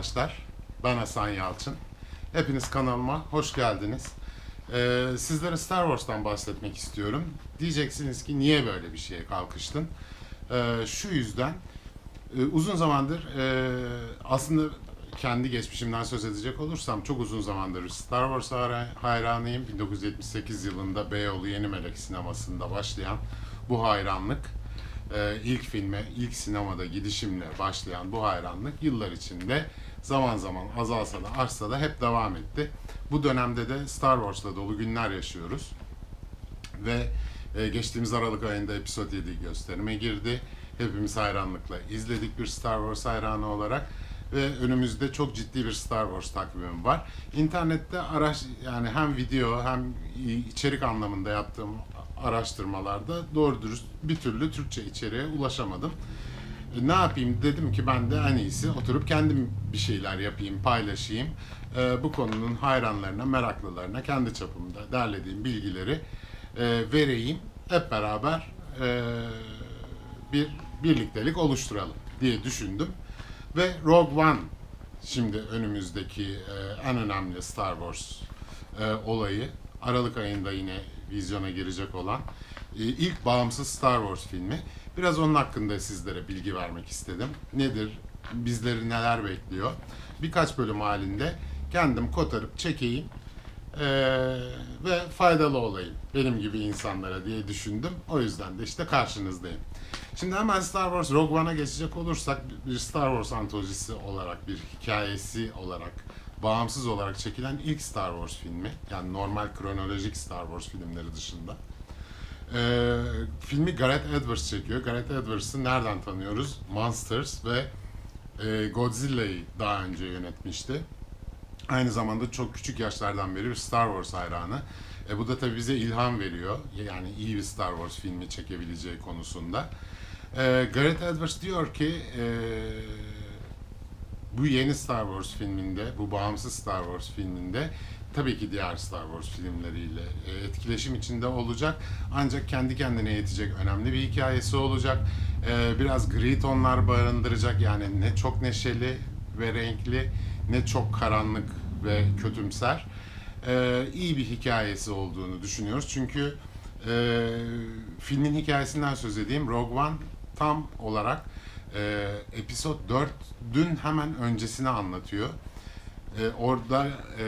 arkadaşlar. Ben Hasan Yalçın. Hepiniz kanalıma hoş geldiniz. Ee, sizlere Star Wars'tan bahsetmek istiyorum. Diyeceksiniz ki niye böyle bir şeye kalkıştın? Ee, şu yüzden e, uzun zamandır e, aslında kendi geçmişimden söz edecek olursam çok uzun zamandır Star Wars hayra- hayranıyım. 1978 yılında Beyoğlu Yeni Melek sinemasında başlayan bu hayranlık e, ilk filme, ilk sinemada gidişimle başlayan bu hayranlık yıllar içinde zaman zaman azalsa da artsa da hep devam etti. Bu dönemde de Star Wars'la dolu günler yaşıyoruz. Ve e, geçtiğimiz Aralık ayında Episode 7 gösterime girdi. Hepimiz hayranlıkla izledik bir Star Wars hayranı olarak ve önümüzde çok ciddi bir Star Wars takvimim var. İnternette araş yani hem video hem içerik anlamında yaptığım araştırmalarda doğru dürüst bir türlü Türkçe içeriğe ulaşamadım. Ne yapayım dedim ki ben de en iyisi oturup kendim bir şeyler yapayım, paylaşayım. E, bu konunun hayranlarına, meraklılarına kendi çapımda derlediğim bilgileri e, vereyim. Hep beraber e, bir birliktelik oluşturalım diye düşündüm. Ve Rogue One şimdi önümüzdeki e, en önemli Star Wars e, olayı Aralık ayında yine vizyona girecek olan ilk bağımsız Star Wars filmi. Biraz onun hakkında sizlere bilgi vermek istedim. Nedir? Bizleri neler bekliyor? Birkaç bölüm halinde kendim kotarıp çekeyim e, ve faydalı olayım benim gibi insanlara diye düşündüm. O yüzden de işte karşınızdayım. Şimdi hemen Star Wars Rogue One'a geçecek olursak bir Star Wars antolojisi olarak, bir hikayesi olarak, bağımsız olarak çekilen ilk Star Wars filmi. Yani normal kronolojik Star Wars filmleri dışında. Ee, filmi Gareth Edwards çekiyor. Gareth Edwards'ı nereden tanıyoruz? Monsters ve e, Godzilla'yı daha önce yönetmişti. Aynı zamanda çok küçük yaşlardan beri bir Star Wars hayranı. E, bu da tabii bize ilham veriyor. Yani iyi bir Star Wars filmi çekebileceği konusunda. E, Gareth Edwards diyor ki e, bu yeni Star Wars filminde, bu bağımsız Star Wars filminde tabii ki diğer Star Wars filmleriyle e, etkileşim içinde olacak. Ancak kendi kendine yetecek önemli bir hikayesi olacak. E, biraz gri tonlar barındıracak. Yani ne çok neşeli ve renkli ne çok karanlık ve kötümser. E, iyi bir hikayesi olduğunu düşünüyoruz. Çünkü e, filmin hikayesinden söz edeyim. Rogue One tam olarak e, Episode 4'ün hemen öncesini anlatıyor. E, orada e,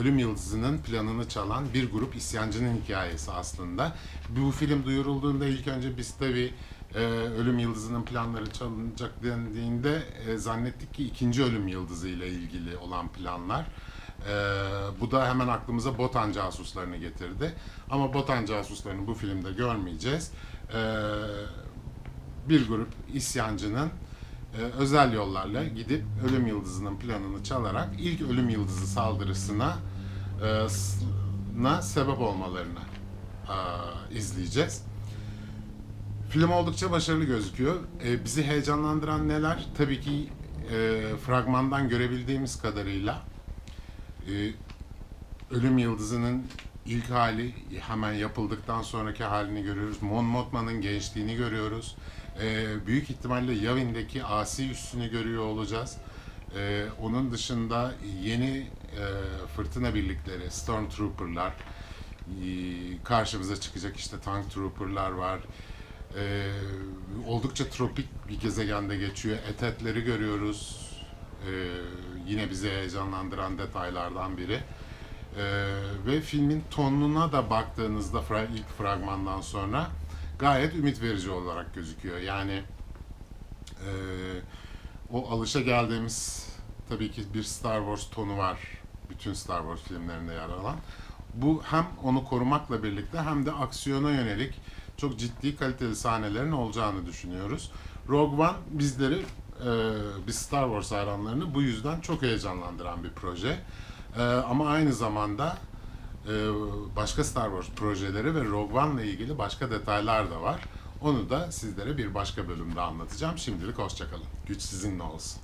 Ölüm Yıldızı'nın planını çalan bir grup isyancının hikayesi aslında. Bu film duyurulduğunda ilk önce biz tabii e, Ölüm Yıldızı'nın planları çalınacak dendiğinde e, zannettik ki ikinci Ölüm Yıldızı ile ilgili olan planlar. E, bu da hemen aklımıza Botan casuslarını getirdi. Ama Botan casuslarını bu filmde görmeyeceğiz. E, bir grup isyancının özel yollarla gidip Ölüm Yıldızı'nın planını çalarak ilk Ölüm Yıldızı saldırısına e, na sebep olmalarını e, izleyeceğiz. Film oldukça başarılı gözüküyor. E, bizi heyecanlandıran neler? Tabii ki e, fragmandan görebildiğimiz kadarıyla e, Ölüm Yıldızı'nın ilk hali hemen yapıldıktan sonraki halini görüyoruz. Mon Mothma'nın gençliğini görüyoruz. E, büyük ihtimalle Yavin'deki asi üssünü görüyor olacağız. E, onun dışında yeni e, fırtına birlikleri, Stormtrooper'lar, e, karşımıza çıkacak işte Tank Trooper'lar var. E, oldukça tropik bir gezegende geçiyor. Etetleri görüyoruz. E, yine bizi heyecanlandıran detaylardan biri. Ee, ve filmin tonuna da baktığınızda fra- ilk fragmandan sonra gayet ümit verici olarak gözüküyor. Yani e, o alışa geldiğimiz tabii ki bir Star Wars tonu var bütün Star Wars filmlerinde yer alan. Bu hem onu korumakla birlikte hem de aksiyona yönelik çok ciddi kaliteli sahnelerin olacağını düşünüyoruz. Rogue One bizleri e, biz Star Wars hayranlarını bu yüzden çok heyecanlandıran bir proje. Ee, ama aynı zamanda e, başka Star Wars projeleri ve Rogue One ile ilgili başka detaylar da var. Onu da sizlere bir başka bölümde anlatacağım. Şimdilik hoşçakalın. Güç sizinle olsun.